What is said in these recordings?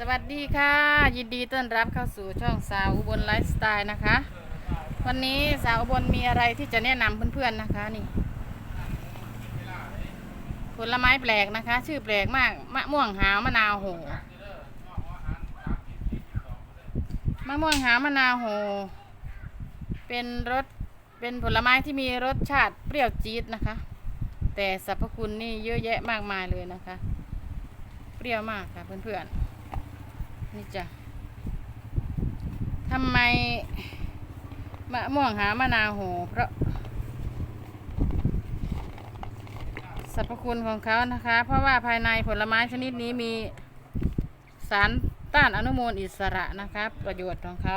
สวัสดีค่ะ ยินดีต้อนรับเข้าสู่ช่องสาวอุบลไลฟ์สไตล์นะคะ วันนี้สาวอุบลมีอะไรที่จะแนะนำเพื่อนๆนะคะนี่ ผลไม้แปลกนะคะ ชื่อแปลกมากมะม่วงหาวมะนาวโหมะม่วงหาวมะนาวโห เป็นรสเป็นผลไม้ที่มีรสชาติเปรี้ยวจี๊ดนะคะ แต่สรรพคุณนี่เยอะแยะมากมายเลยนะคะ เปรี้ยวมากค่ะเพื่อนๆ นี่จ้ะทำไมมะม่วงหามะนาวโหเพราะสรรพคุณของเขานะคะ เพราะว่าภายในผลไม้ชนิดนี้มีสารต้านอนุมูลอิสระนะคะประโยชน์ของเขา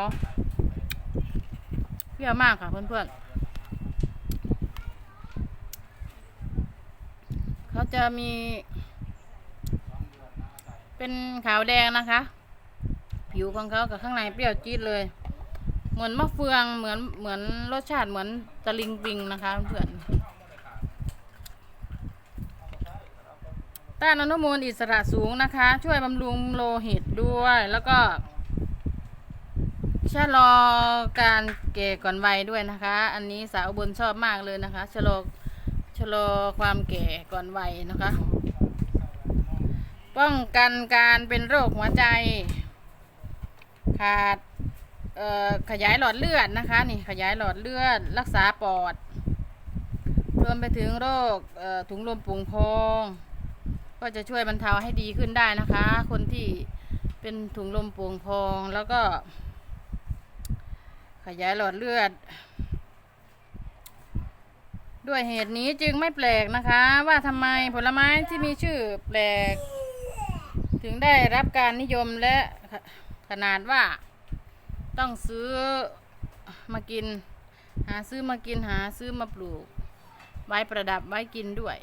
เปรี้ยวมากค่ะเพื่อนๆเขาจะมี เป็นขาวแดงนะคะ ผิวของเขากับข้างในเปรี้ยวจี๊ดเลย เหมือนมะเฟืองเหมือนเหมือนรสชาติเหมือนตะลิงปิงนะคะเพื่อนต้านอนุมูลอิสระสูงนะคะ ช่วยบำรุงโลหิตด้วยแล้วก็ชะลอการแก่ก่อนวัยด้วยนะคะ อันนี้สาวอุบนชอบมากเลยนะคะชะลอชะลอความแก่ก่อนวัยนะคะ ป้องกันการเป็นโรคหัวใจ ขาดขยายหลอดเลือดนะคะนี่ขยายหลอดเลือด รักษาปอด รวมไปถึงโรคถุงลมโปุงพอง ก็จะช่วยบรรเทาให้ดีขึ้นได้นะคะ คนที่เป็นถุงลมโป่งพองแล้วก็ ขยายหลอดเลือด ด้วยเหตุนี้จึงไม่แปลกนะคะ ว่าทำไมผลไม้ที่มีชื่อแปลก ถึงได้รับการนิยมและ ขนาดว่าต้องซื้อมากิน หาซื้อมากินหาซื้อมาปลูก ไว้ประดับไว้กินด้วย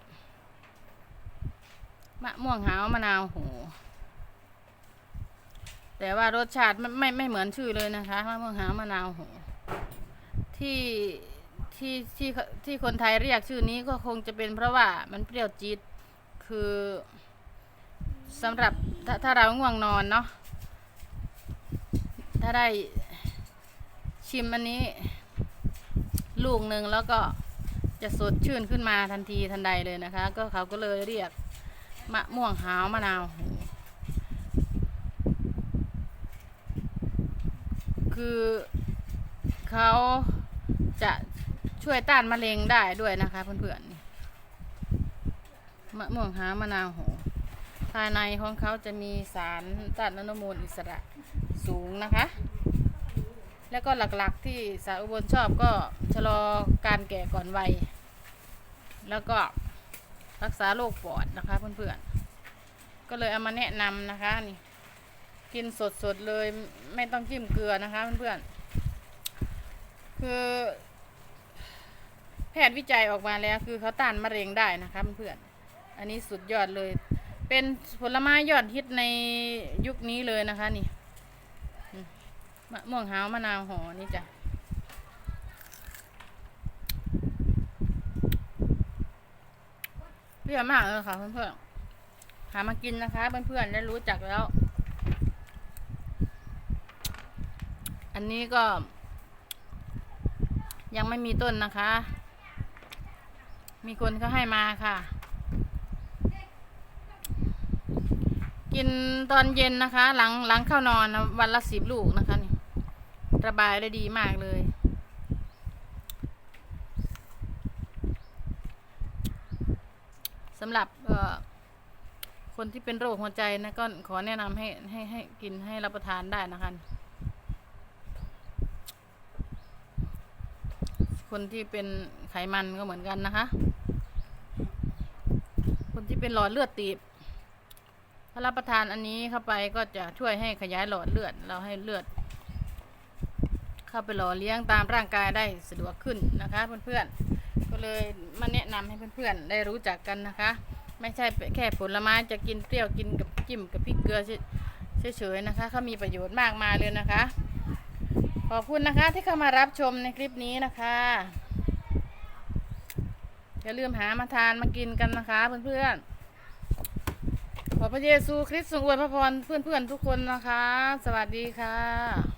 มะม่วงหาวมะนาวโหแต่ว่ารสชาติไม่ไม่ไม่เหมือนชื่อเลยนะคะมะม่วงหาวมะนาวโหที่ที่ที่ที่คนไทยเรียกชื่อนี้ก็คงจะเป็นเพราะว่ามันเปรี้ยวจี๊ดคือสำหรับถ้าถ้าเราง่วงนอนเนาะ ถ้าได้ชิมอันนี้ ลูกหนึ่งแล้วก็จะสดชื่นขึ้นมาทันทีทันใดเลยนะคะ ก็เขาก็เลยเรียกมะม่วงหาวมะนาว คือเขาจะช่วยต้านมะเร็งได้ด้วยนะคะเพื่อนๆมะม่วงหาวมะนาวโห ภายในของเขาจะมีสารต้านอนุมูลอิสระสูงนะคะ แล้วก็หลักๆที่สาวอุบลชอบก็ชะลอการแก่ก่อนวัย แล้วก็รักษาโรคปอดนะคะเพื่อนๆ ก็เลยเอามาแนะนำนะคะนี่กินสดๆเลยไม่ต้องจิ้มเกลือนะคะเพื่อนๆ คือ แพทย์วิจัยออกมาแล้วคือเขาต้านมะเร็งได้นะคะเพื่อนๆ อันนี้สุดยอดเลย เป็นผลไม้ยอดฮิตในยุคนี้เลยนะคะนี่มมะม่วงหาวมะนาวหอนี่จ้ะเปรี้ยวมากเลยค่ะเพื่อนๆ หามากินนะคะ เพื่อนๆ ได้รู้จักแล้ว อันนี้ก็ ยังไม่มีต้นนะคะ มีคนเขาให้มาค่ะ กินตอนเย็นนะคะ หลังหลังเข้านอนนะวันละสิบลูกนะคะนี่ระบายได้ดีมากเลย สำหรับคนที่เป็นโรคหัวใจนะก็ขอแนะนำให้ให้ให้กินให้รับประทานได้นะคะ คนที่เป็นไขมันก็เหมือนกันนะคะ คนที่เป็นหลอดเลือดตีบารับประทานอันนี้เข้าไปก็จะช่วยให้ขยายหลอดเลือด เราให้เลือด เข้าไปหล่อเลี้ยงตามร่างกายได้สะดวกขึ้นนะคะเพื่อนๆ ก็เลยมาแนะนำให้เพื่อนๆได้รู้จักกันนะคะ ไม่ใช่แค่ผลไม้จะกินเปรี้ยวกินกับจิ้มกับพริกเกลือเฉยๆนะคะเขามีประโยชน์มากมายเลยนะคะ ขอบคุณนะคะที่เข้ามารับชมในคลิปนี้นะคะอย่าลืมหามาทานมากินกันนะคะเพื่อนๆ ขอพระเยซูคริสต์ทรงอวยพระพรเพื่อนๆทุกคนนะคะ สวัสดีค่ะ